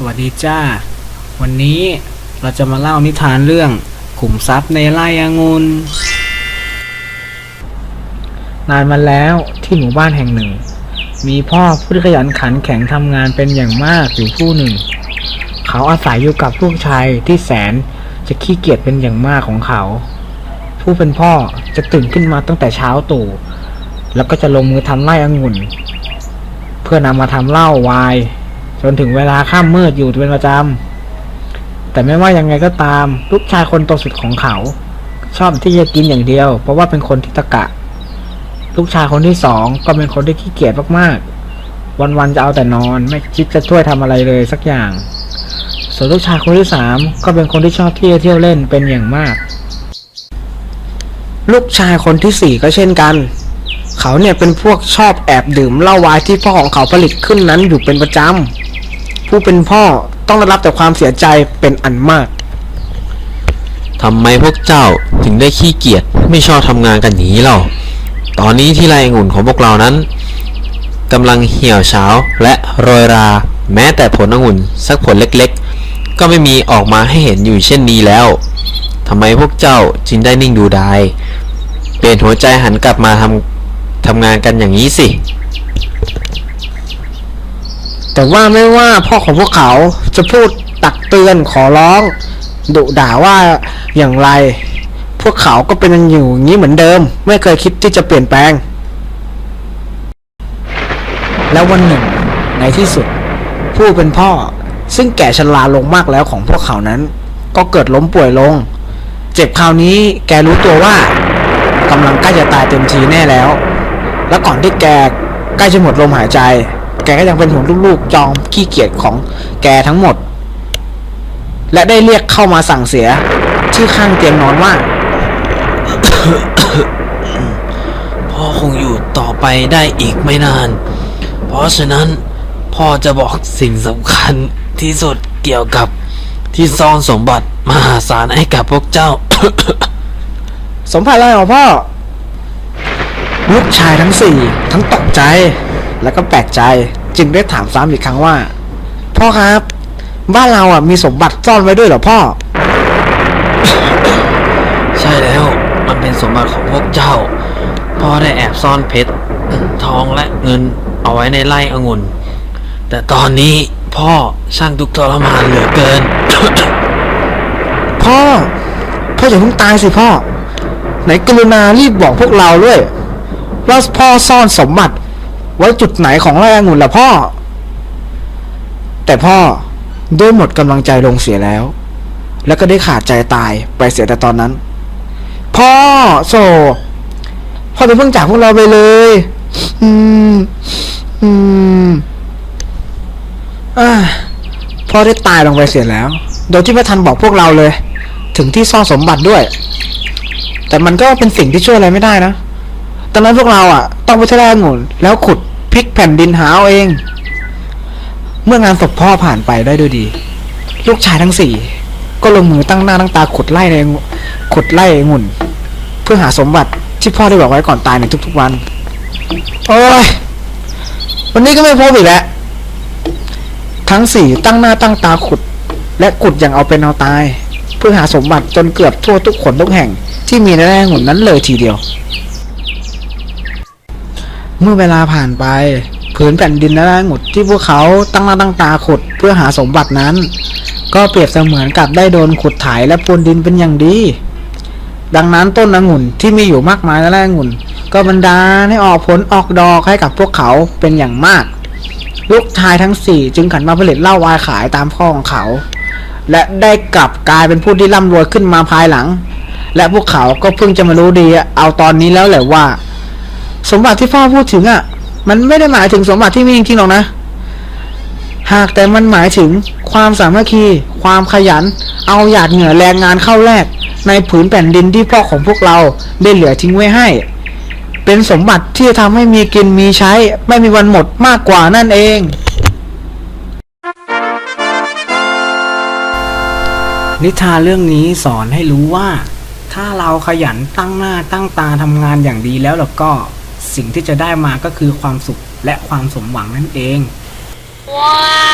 สวัสดีจ้า วันนี้เราจะมาเล่านิทานเรื่องขุมทรัพย์ในไร่องุ่นนานมาแล้วที่หมู่บ้านแห่งหนึ่ง มีพ่อผู้ที่ขยันขันแข็งทำงานเป็นอย่างมากอยู่ผู้หนึ่ง เขาอาศัยอยู่กับลูกชายที่แสนจะขี้เกียจเป็นอย่างมากของเขา ผู้เป็นพ่อจะตื่นขึ้นมาตั้งแต่เช้าตู่แล้วก็จะลงมือทำไร่องุ่น เพื่อนำมาทำเหล้าไวน์ จนถึงเวลาค่ำมืดอยู่เป็นประจำ แต่ไม่ว่ายังไงก็ตาม ลูกชายคนโตสุดของเขา ชอบที่จะกินอย่างเดียว เพราะว่าเป็นคนที่ตะกะ ลูกชายคนที่สองก็เป็นคนที่ขี้เกียจมากๆ วันๆจะเอาแต่นอนไม่คิดจะช่วยทำอะไรเลยสักอย่าง ส่วนลูกชายคนที่สามก็เป็นคนที่ชอบที่จะเที่ยวเล่นเป็นอย่างมาก ลูกชายคนที่สี่ก็เช่นกันเขาเนี่ยเป็นพวกชอบแอบดื่มเหล้าวายที่พ่อของเขาผลิตขึ้นนั้นอยู่เป็นประจำ ผู้เป็นพ่อต้องได้รับแต่ความเสียใจเป็นอันมาก ทำไมพวกเจ้าถึงได้ขี้เกียจไม่ชอบทำงานกันอย่างนี้เล่าตอนนี้ที่ไรองุ่นของพวกเรานั้นกำลังเหี่ยวเฉาและโรยรา แม้แต่ผลองุ่นสักผลเล็กๆ ก็ไม่มีออกมาให้เห็นอยู่เช่นนี้แล้วทำไมพวกเจ้าจึงได้นิ่งดูดายเปลี่ยนหัวใจหันกลับมาทำทำงานกันอย่างนี้สิ แต่ว่าไม่ว่าพ่อของพวกเขาจะพูดตักเตือนขอร้อง ดุด่าว่าอย่างไร พวกเขาก็เป็นอยู่อย่างนี้เหมือนเดิม ไม่เคยคิดที่จะเปลี่ยนแปลง แล้ววันหนึ่ง ในที่สุด ผู้เป็นพ่อซึ่งแก่ชราลงมากแล้วของพวกเขานั้น ก็เกิดล้มป่วยลง เจ็บคราวนี้แกรู้ตัวว่ากำลังใกล้จะตายเต็มทีแน่แล้ว แล้วก่อนที่แกใกล้จะหมดลมหายใจ แกก็ยังเป็นห่วงลูกๆจอมขี้เกียจของแกทั้งหมด และได้เรียกเข้ามาสั่งเสียที่ข้างเตียงนอนว่าพ่อคงอยู่ต่อไปได้อีกไม่นาน เพราะฉะนั้นพ่อจะบอกสิ่งสำคัญที่สุดเกี่ยวกับที่ซ่อนสมบัติมหาศาลให้กับพวกเจ้า สมภารอะไรของพ่อ ลูกชายทั้งสี่ทั้งตกใจ และก็แปลกใจจึงได้ถามซ้ำอีกครั้งว่า พ่อครับ บ้านเราอะมีสมบัติซ่อนไว้ด้วยเหรอพ่อ ใช่แล้วมันเป็นสมบัติของพวกเจ้า พ่อได้แอบซ่อนเพชรทองและเงินเอาไว้ในไร่องุ่น แต่ตอนนี้พ่อช่างทุกข์ทรมานเหลือเกิน พ่อ พ่ออย่าเพิ่งตายสิพ่อ ไหนกรุณารีบบอกพวกเราด้วยว่าพ่อซ่อนสมบัติ ไว้จุดไหนของไร่องุ่นล่ะพ่อ แต่พ่อด้วยหมดกำลังใจลงเสียแล้ว แล้วก็ได้ขาดใจตายไปเสียแต่ตอนนั้น พ่อโซพ่อจะเพิ่งจากพวกเราไปเลย อืม อืมอ่าพ่อได้ตายลงไปเสียแล้ว โดยที่ไม่ทันบอกพวกเราเลย ถึงที่ซ่อนสมบัติด้วย แต่มันก็เป็นสิ่งที่ช่วยอะไรไม่ได้นะตอนนั้นพวกเราอะ ต้องไปที่ไร่องุ่นแล้วขุดพลิกแผ่นดินหาเอาเอง เมื่องานศพพ่อผ่านไปได้ด้วยดี ลูกชายทั้งสี่ก็ลงมือตั้งหน้าตั้งตาขุดไร่ในขุดไร่งุ่น เพื่อหาสมบัติที่พ่อได้บอกไว้ก่อนตายในทุกๆวัน โอ้ยวันนี้ก็ไม่พบอีกแล้วทั้งสี่ตั้งหน้าตั้งตาขุด และขุดอย่างเอาเป็นเอาตาย เพื่อหาสมบัติจนเกือบทั่วทุกขนทุกแห่งที่มีในแร่องุ่นนั้นเลยทีเดียว เมื่อเวลาผ่านไปผืนแผ่นดินและแร่องุ่นที่พวกเขาตั้งหน้าตั้งตาขุดเพื่อหาสมบัตินั้น ก็เปรียบเสมือนกับได้โดนขุดถ่ายและพรวนดินเป็นอย่างดี ดังนั้นต้นองุ่นที่มีอยู่มากมายและแร่องุ่น ก็บรรดาให้ออกผลออกดอกให้กับพวกเขาเป็นอย่างมาก ลูกชายทั้งสี่จึงขันมาผลิตเหล้าวายขายตามพ่อของเขา และได้กลับกลายเป็นผู้ที่ร่ำรวยขึ้นมาภายหลัง และพวกเขาก็เพิ่งจะมารู้ดีเอาตอนนี้แล้วแหละว่า สมบัติที่พ่อพูดถึงอะ มันไม่ได้หมายถึงสมบัติที่มีจริงๆหรอกนะ หากแต่มันหมายถึงความสามัคคี ความขยัน เอาหยาดเหงื่อแรงงานเข้าแลกในผืนแผ่นดินที่พ่อของพวกเราได้เหลือทิ้งไว้ให้ เป็นสมบัติที่จะทำให้มีกินมีใช้ ไม่มีวันหมดมากกว่านั่นเองนิทานเรื่องนี้สอนให้รู้ว่า ถ้าเราขยันตั้งหน้าตั้งตาทำงานอย่างดีแล้วแล้วก็ สิ่งที่จะได้มาก็คือความสุขและความสมหวังนั่นเอง ว้า